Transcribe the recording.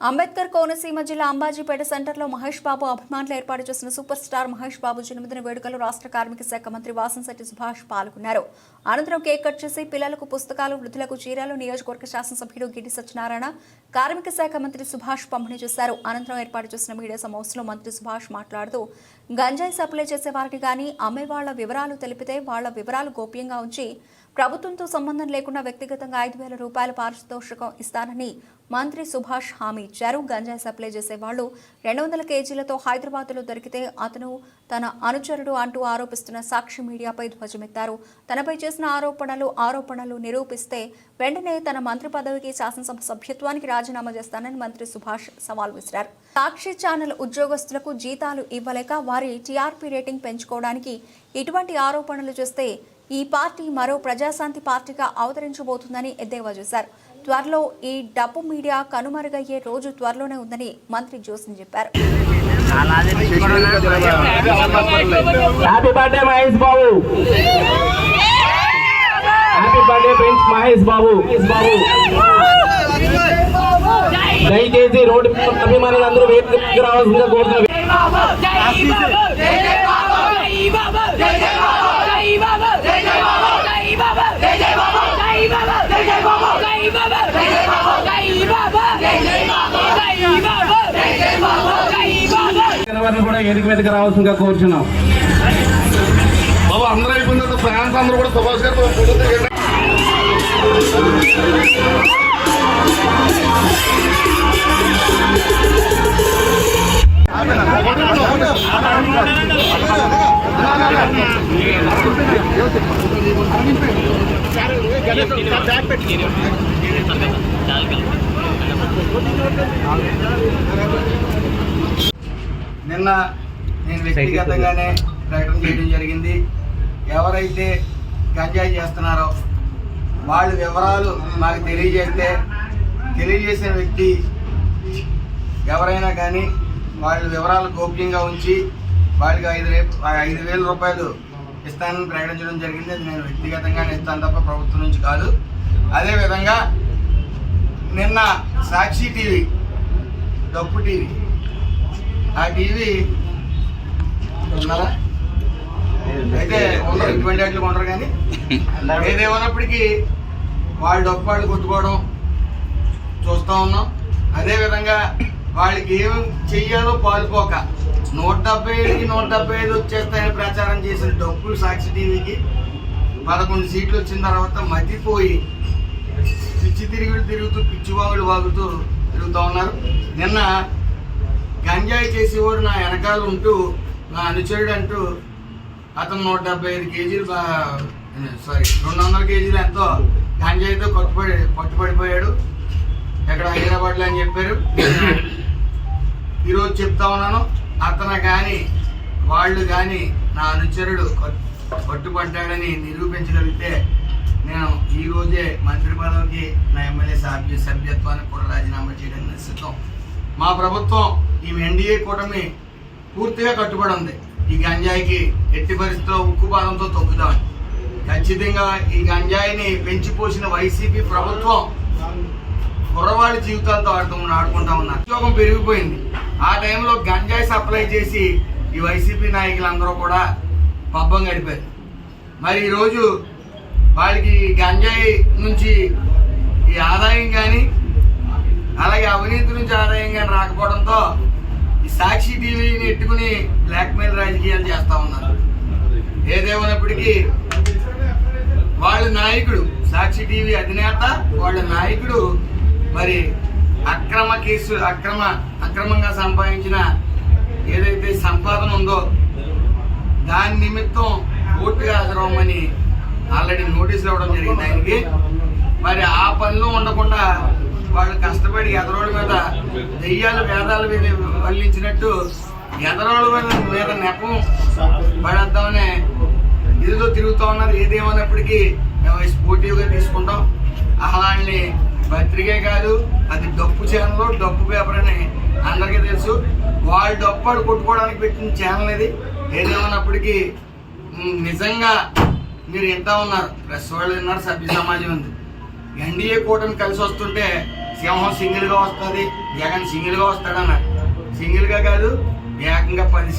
అంబేద్కర్ కోనసీమ జిల్లా అంబాజీపేట సెంటర్లో మహేష్ బాబు అభిమానులు ఏర్పాటు చేసిన సూపర్ స్టార్ మహేష్ బాబు జన్మదిన వేడుకలు రాష్ట్ర కార్మిక శాఖ మంత్రి వాసంశెట్టి సుభాష్ పాల్గొన్నారు. అనంతరం కేక్ కట్ చేసి పిల్లలకు పుస్తకాలు వృద్ధులకు చీరలు నియోజకవర్గ శాసనసభ్యుడు గిడ్డి సత్యనారాయణ కార్మిక శాఖ మంత్రి సుభాష్ పంపిణీ చేశారు. అనంతరం ఏర్పాటు చేసిన మీడియా సమావేశంలో మంత్రి సుభాష్ మాట్లాడుతూ గంజాయి సప్లై చేసే వారిని కానీ అమ్మే వాళ్ళ వివరాలు తెలిపితే వాళ్ళ వివరాలు గోప్యంగా ఉంచి ప్రభుత్వంతో సంబంధం లేకుండా వ్యక్తిగతంగా ఐదు వేల రూపాయల పారితోషికం ఇస్తానని మంత్రి సుభాష్ హామీ ఇచ్చారు. గంజాయి సప్లై చేసే వాళ్ళు రెండు వందల కేజీలతో హైదరాబాద్లో దొరికితే అతను తన అనుచరుడు అంటూ ఆరోపిస్తున్న సాక్షి మీడియాపై ధ్వజమెత్తారు. తనపై చేసిన ఆరోపణలు ఆరోపణలు నిరూపిస్తే వెంటనే తన మంత్రి పదవికి శాసనసభ సభ్యత్వానికి రాజీనామా చేస్తానని మంత్రి సుభాష్ సవాల్ విసిరారు. సాక్షి ఛానల్ ఉద్యోగస్తులకు జీతాలు ఇవ్వలేక వారి టీఆర్పీ రేటింగ్ పెంచుకోవడానికి ఇటువంటి ఆరోపణలు చేస్తే ఈ పార్టీ మరో ప్రజాశాంతి పార్టీగా అవతరించబోతుందని ఎద్దేవా చేశారు. త్వరలో ఈ డబ్బు మీడియా కనుమరుగయ్యే రోజు త్వరలోనే ఉందని మంత్రి జోసిన్ చెప్పారు. Happy birthday Mahesh Babu. Happy birthday prince Mahesh Babu. Mahesh Babu దయచేసి రోడ్డు అభిమానులందరూ వేదికకి రావాల్సిందిగా కోరుతున్నారు వారిని కూడా వేదిక మీదకి రావాల్సిందిగా కోరుచున్నాం. బాబు అందరూ అయిపోయిన తర్వాత ఫ్యాన్స్ అందరూ కూడా సుభాష్ గారు పెట్టి నిన్న నేను వ్యక్తిగతంగానే ప్రకటన చేయడం జరిగింది. ఎవరైతే గంజాయి చేస్తున్నారో వాళ్ళ వివరాలు మాకు తెలియజేస్తే తెలియజేసిన వ్యక్తి ఎవరైనా కానీ వాళ్ళ వివరాలు గోప్యంగా ఉంచి వాళ్ళకి ఐదు రే ఐదు వేల రూపాయలు ఇస్తానని ప్రకటించడం జరిగింది. అది నేను వ్యక్తిగతంగానే ఇస్తాను తప్ప ప్రభుత్వం నుంచి కాదు. అదేవిధంగా నిన్న సాక్షి టీవీ డప్పు టీవీ ఆ టీవీ ఉన్నారా? అయితే ఉండరు ఇటువంటి వాటిలో ఉండరు కానీ ఏదేమన్నప్పటికీ వాళ్ళు డబ్బు వాళ్ళు కొట్టుకోవడం చూస్తూ ఉన్నాం. అదేవిధంగా వాళ్ళకి ఏం చెయ్యాలో పాల్పోక నూట డెబ్బై ఐదుకి నూట డెబ్బై ఐదు వచ్చేస్తాయని ప్రచారం చేసిన డబ్బులు సాక్షి టీవీకి పదకొండు సీట్లు వచ్చిన తర్వాత మతిపోయి పిచ్చి తిరుగుడు తిరుగుతూ పిచ్చి వాగుడు వాగుతూ తిరుగుతూ ఉన్నారు. నిన్న గంజాయి చేసేవాడు నా వెనకాల ఉంటూ నా అనుచరుడు అంటూ అతను నూట డెబ్బై ఐదు కేజీలు సారీ రెండు వందల కేజీలు ఎంతో గంజాయితో కొట్టుపడి పట్టుపడిపోయాడు ఎక్కడ హైదరాబాద్లో అని చెప్పారు. ఈరోజు చెప్తా ఉన్నాను అతను కానీ వాళ్ళు కానీ నా అనుచరుడు కొట్టుపడ్డాడని పట్టుబడ్డాడని నిరూపించగలిగితే నేను ఈ రోజే మంత్రి పదవికి నా ఎమ్మెల్యే సభ్య సభ్యత్వాన్ని కూడా రాజీనామా చేయడానికి సిద్ధం మా ప్రభుత్వం ఈ ఎన్డీఏ కూటమి పూర్తిగా కట్టుబడి ఉంది. ఈ గంజాయికి ఎట్టి పరిస్థితిలో ఉక్కు పాదంతో తొక్కుదామని ఖచ్చితంగా ఈ గంజాయిని పెంచిపోసిన వైసీపీ ప్రభుత్వం కుర్రవాడి జీవితాలతో ఆడుతూ ఆడుకుంటా ఉన్నారు ఉద్యోగం పెరిగిపోయింది. ఆ టైంలో గంజాయి సప్లై చేసి ఈ వైసీపీ నాయకులందరూ కూడా పబ్బం గడిపారు. మరి ఈరోజు వాళ్ళకి ఈ గంజాయి నుంచి ఈ ఆదాయం కానీ అలాగే అవినీతి నుంచి ఆదాయం కానీ రాకపోవడంతో సాక్షి టీవీని ఎట్టుకుని బ్లాక్మెయిల్ రాజకీయాలు చేస్తా ఉన్నారు. ఏదేమైనప్పటికీ వాళ్ళ నాయకుడు సాక్షి టీవీ అధినేత వాళ్ళ నాయకుడు మరి అక్రమ కేసు అక్రమ అక్రమంగా సంపాదించిన ఏదైతే సంపాదన ఉందో దాని నిమిత్తం కోర్టుగా హాజరవ్వమని ఆల్రెడీ నోటీసులు ఇవ్వడం జరిగింది ఆయనకి. మరి ఆ పనిలో ఉండకుండా వాళ్ళు కష్టపడి ఎదరోళ్ళ మీద దెయ్యాలు వేదాల మీద వల్లించినట్టు ఎదరోళ్ళ మీద మీద నెపం పడేద్దామనే ఇదిలో తిరుగుతూ ఉన్నారు ఏదేమన్నప్పటికీ మేము స్పోర్టివ్గా తీసుకుంటాం. అలాంటి పత్రికే కాదు అది డప్పు ఛానల్ డప్పు పేపర్ అని అందరికీ తెలుసు. వాళ్ళు డప్పాడు కొట్టుకోవడానికి పెట్టిన ఛానల్ ఇది. ఏదేమన్నప్పటికీ నిజంగా మీరు ఎంత ఉన్నారు. ప్రెస్ వాళ్ళు విన్నారు సభ్య సమాజం ఉంది. ఎన్డీఏ కూటమి కలిసి వస్తుంటే సింహం సింగిల్గా వస్తుంది జగన్ సింగిల్గా వస్తాడన్నారు సింగిల్గా కాదు ఏకంగా పది